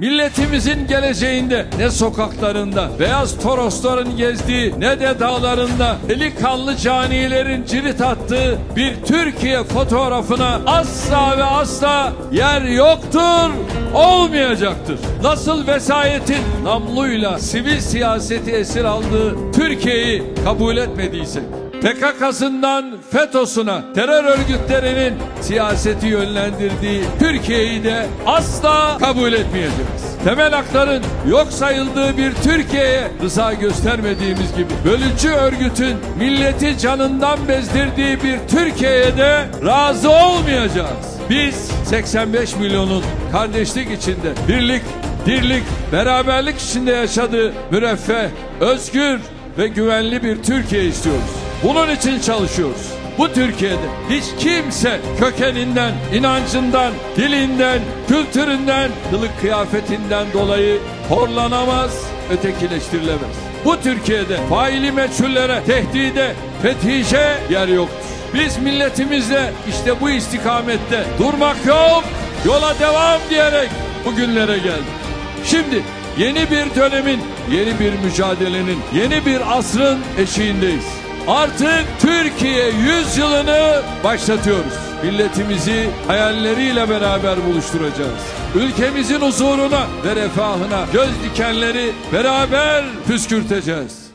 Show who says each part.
Speaker 1: Milletimizin geleceğinde ne sokaklarında, beyaz torosların gezdiği ne de dağlarında delikanlı canilerin cirit attığı bir Türkiye fotoğrafına asla ve asla yer yoktur, olmayacaktır. Nasıl vesayetin namluyla sivil siyaseti esir aldığı Türkiye'yi kabul etmediysek, PKK'sından FETÖ'süne terör örgütlerinin siyaseti yönlendirdiği Türkiye'yi de asla kabul etmeyeceğiz. Temel hakların yok sayıldığı bir Türkiye'ye rıza göstermediğimiz gibi bölücü örgütün milleti canından bezdirdiği bir Türkiye'ye de razı olmayacağız. Biz 85 milyonun kardeşlik içinde birlik, dirlik, beraberlik içinde yaşadığı müreffeh, özgür ve güvenli bir Türkiye istiyoruz. Bunun için çalışıyoruz. Bu Türkiye'de hiç kimse kökeninden, inancından, dilinden, kültüründen, kılık kıyafetinden dolayı horlanamaz, ötekileştirilemez. Bu Türkiye'de faili meçhullere, tehdide, fetişe yer yoktur. Biz milletimizle işte bu istikamette durmak yok, yola devam diyerek bugünlere geldik. Şimdi yeni bir dönemin, yeni bir mücadelenin, yeni bir asrın eşiğindeyiz. Artık Türkiye yüzyılını başlatıyoruz. Milletimizi hayalleriyle beraber buluşturacağız. Ülkemizin huzuruna ve refahına göz dikenleri beraber püskürteceğiz.